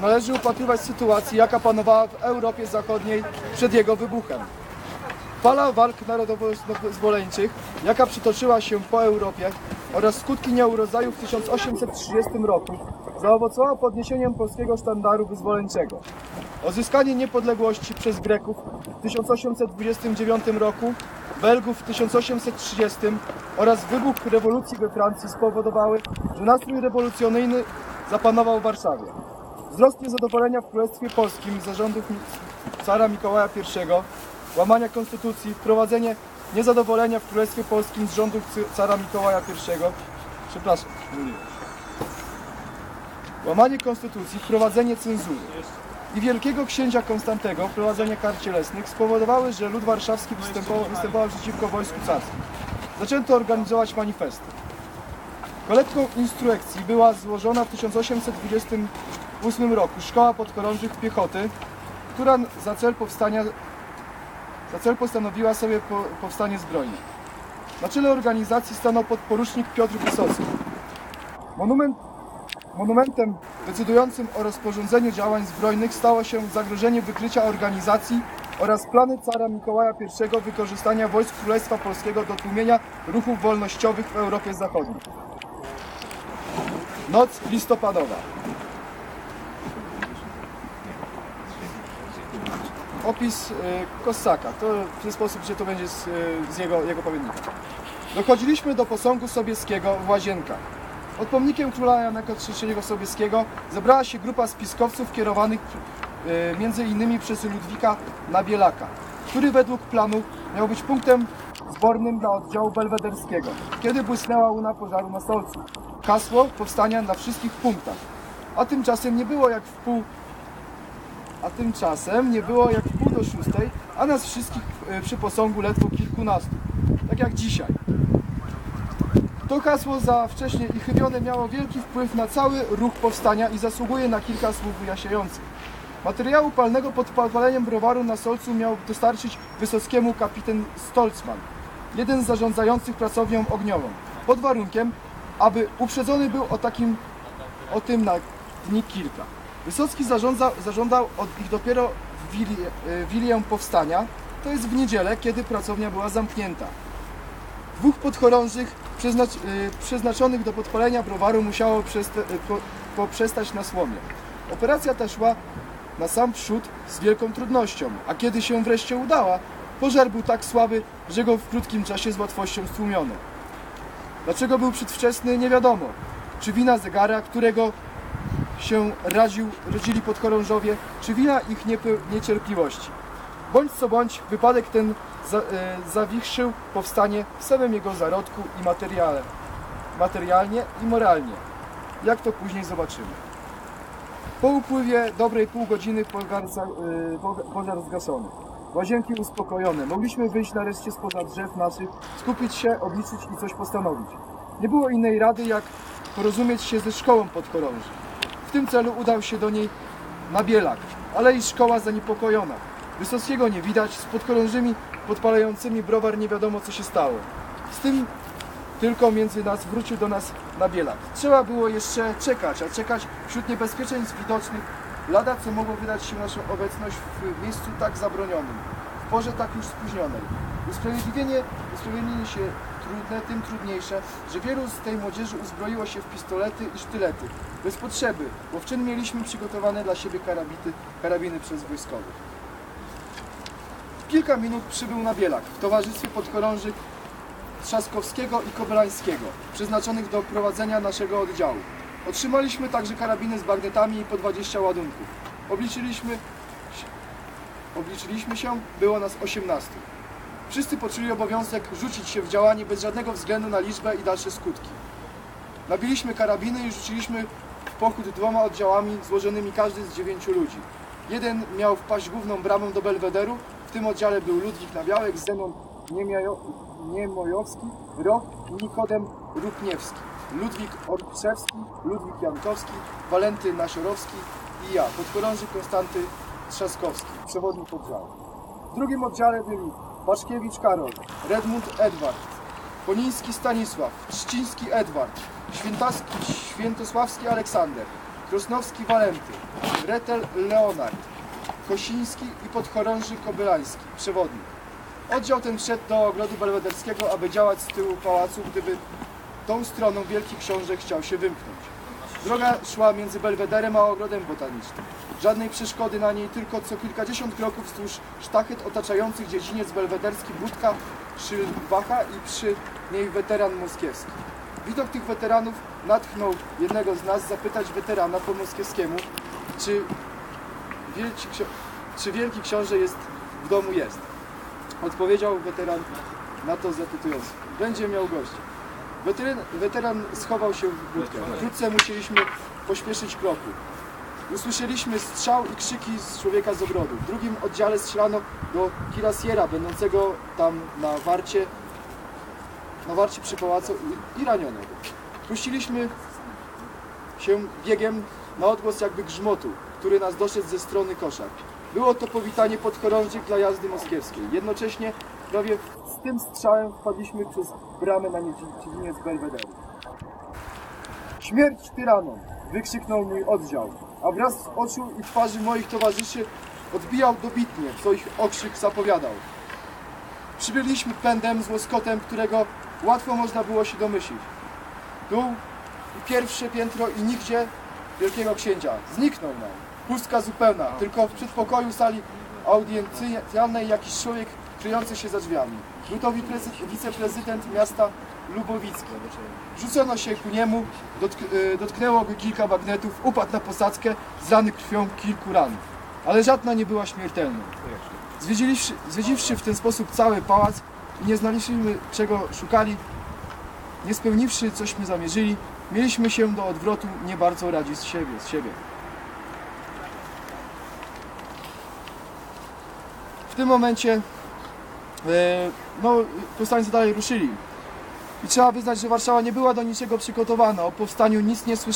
należy upatrywać sytuacji, jaka panowała w Europie Zachodniej przed jego wybuchem. Fala walk narodowo-zwoleńczych, jaka przytoczyła się po Europie oraz skutki nieurodzaju w 1830 roku, zaowocowała podniesieniem polskiego sztandaru wyzwoleńczego. Odzyskanie niepodległości przez Greków w 1829 roku, Belgów w 1830 oraz wybuch rewolucji we Francji spowodowały, że nastrój rewolucyjny zapanował w Warszawie. Wzrost niezadowolenia w Królestwie Polskim z zarządów cara Mikołaja I, łamania konstytucji, wprowadzenie niezadowolenia w Królestwie Polskim z rządów cara Mikołaja I, przepraszam, łamanie konstytucji, wprowadzenie cenzury i wielkiego księcia Konstantego, wprowadzenie kar cielesnych spowodowały, że lud warszawski występował, występował przeciwko wojsku carskim. Zaczęto organizować manifesty. Kolektą instrukcji była złożona w 1828 roku Szkoła Podchorążych Piechoty, która za cel powstania za cel postanowiła sobie po, powstanie zbrojne. Na czele organizacji stanął podporucznik Piotr Wysocki. Monument, monumentem decydującym o rozporządzeniu działań zbrojnych stało się zagrożenie wykrycia organizacji oraz plany cara Mikołaja I wykorzystania wojsk Królestwa Polskiego do tłumienia ruchów wolnościowych w Europie Zachodniej. Noc listopadowa. Opis y, Kossaka. To w ten sposób, że to będzie z, y, z jego, jego pamiętnika. Dochodziliśmy do posągu Sobieskiego w Łazienkach. Pod pomnikiem króla Janaka III Sobieskiego zebrała się grupa spiskowców kierowanych y, między innymi przez Ludwika Nabielaka, który według planu miał być punktem zbornym dla oddziału belwederskiego, kiedy błysnęła łuna pożaru na Solcu. Hasło powstania na wszystkich punktach. A tymczasem nie było jak w pół a tymczasem nie było jak pół do szóstej, a nas wszystkich e, przy posągu ledwo kilkunastu. Tak jak dzisiaj. To hasło za wcześnie i chybione miało wielki wpływ na cały ruch powstania i zasługuje na kilka słów wyjaśniających. Materiału palnego pod podpaleniem browaru na Solcu miał dostarczyć Wysockiemu kapitan Stolzman, jeden z zarządzających pracownią ogniową, pod warunkiem, aby uprzedzony był o takim o tym na dni kilka. Wysocki zarządza, zażądał od ich dopiero wilię, e, wilię powstania, to jest w niedzielę, kiedy pracownia była zamknięta. Dwóch podchorążych e, przeznaczonych do podpalenia browaru musiało przesta, e, po, poprzestać na słomie. Operacja ta szła na sam przód z wielką trudnością, a kiedy się wreszcie udała, pożar był tak słaby, że go w krótkim czasie z łatwością stłumiono. Dlaczego był przedwczesny, nie wiadomo. Czy wina zegara, którego się radził, rodzili podchorążowie, czy wina ich niecierpliwości. Bądź co bądź, wypadek ten za, e, zawichrzył powstanie w samym jego zarodku i materiale, materialnie i moralnie, jak to później zobaczymy. Po upływie dobrej pół godziny pożar, e, po- pożar zgaszony. Łazienki uspokojone. Mogliśmy wyjść nareszcie spoza drzew naszych, skupić się, obliczyć i coś postanowić. Nie było innej rady, jak porozumieć się ze szkołą podchorąży. Tym celu udał się do niej Nabielak, ale i szkoła zaniepokojona. Wysockiego nie widać, z podchorążymi podpalającymi browar nie wiadomo co się stało. Z tym tylko między nas wrócił do nas Nabielak. Trzeba było jeszcze czekać, a czekać wśród niebezpieczeństw widocznych lada co mogło wydać się naszą obecność w miejscu tak zabronionym, porze tak już spóźnionej. Usprawiedliwienie, usprawiedliwienie się trudne, tym trudniejsze, że wielu z tej młodzieży uzbroiło się w pistolety i sztylety, bez potrzeby, bo w czyn mieliśmy przygotowane dla siebie karabity, karabiny przez wojskowych. Kilka minut przybył na Bielak w towarzystwie podchorążych Trzaskowskiego i Kobelańskiego, przeznaczonych do prowadzenia naszego oddziału. Otrzymaliśmy także karabiny z bagnetami i po 20 ładunków. Obliczyliśmy, obliczyliśmy się, było nas 18. Wszyscy poczuli obowiązek rzucić się w działanie bez żadnego względu na liczbę i dalsze skutki. Nabiliśmy karabiny i rzuciliśmy w pochód dwoma oddziałami złożonymi każdy z dziewięciu ludzi. Jeden miał wpaść główną bramą do Belwederu, w tym oddziale był Ludwik Nabiałek, Zenon Niemojowski, Roch Nikodem Rupniewski, Ludwik Orczewski, Ludwik Jankowski, Walenty Nasiorowski i ja, podchorąży Konstanty Trzaskowski, przewodnik oddziału. W drugim oddziale byli Baszkiewicz Karol, Redmund Edward, Poniński Stanisław, Trzciński Edward, Świętaski, Świętosławski Aleksander, Krosnowski Walenty, Retel Leonard, Kosiński i podchorąży Kobylański, przewodnik. Oddział ten wszedł do ogrodu belwederskiego, aby działać z tyłu pałacu, gdyby tą stroną Wielki Książę chciał się wymknąć. Droga szła między belwederem a ogrodem botanicznym. Żadnej przeszkody na niej, tylko co kilkadziesiąt kroków wzdłuż sztachet otaczających dziedziniec belwederski Budka Szylbacha i przy niej weteran moskiewski. Widok tych weteranów natchnął jednego z nas zapytać weterana po moskiewskiemu, czy wielki, czy wielki książę jest w domu jest. Odpowiedział weteran na to zapytując. Będzie miał gości. Weteran, weteran schował się w budkę. Wkrótce musieliśmy pośpieszyć kroku. Usłyszeliśmy strzał i krzyki z człowieka z ogrodu. W drugim oddziale strzelano do kirasiera, będącego tam na warcie, na warcie przy pałacu i, i raniono go. Puściliśmy się biegiem na odgłos jakby grzmotu, który nas doszedł ze strony koszar. Było to powitanie podchorążych dla jazdy moskiewskiej. Jednocześnie prawie tym strzałem wpadliśmy przez bramę na dziedziniec Belwederu. Śmierć tyranom! wykrzyknął mój oddział, a wraz z oczu i twarzy moich towarzyszy odbijał dobitnie, co ich okrzyk zapowiadał. Przybyliśmy pędem z łoskotem, którego łatwo można było się domyślić. Dół i pierwsze piętro i nigdzie wielkiego księcia. Zniknął nam. Pustka zupełna, tylko w przedpokoju sali audiencjalnej jakiś człowiek kryjący się za drzwiami. Był to wiceprezydent miasta Lubowicki. Rzucono się ku niemu, dotk- y, dotknęło go kilka bagnetów, upadł na posadzkę, zrany krwią kilku ran. Ale żadna nie była śmiertelna. Zwiedziliwszy, zwiedziwszy w ten sposób cały pałac i nie znaleźliśmy czego szukali, nie spełniwszy cośmy zamierzyli, mieliśmy się do odwrotu nie bardzo radzić z siebie. Z siebie. W tym momencie e, no, powstańcy dalej ruszyli. I trzeba wyznać, że Warszawa nie była do niczego przygotowana. O powstaniu nic nie słyszała.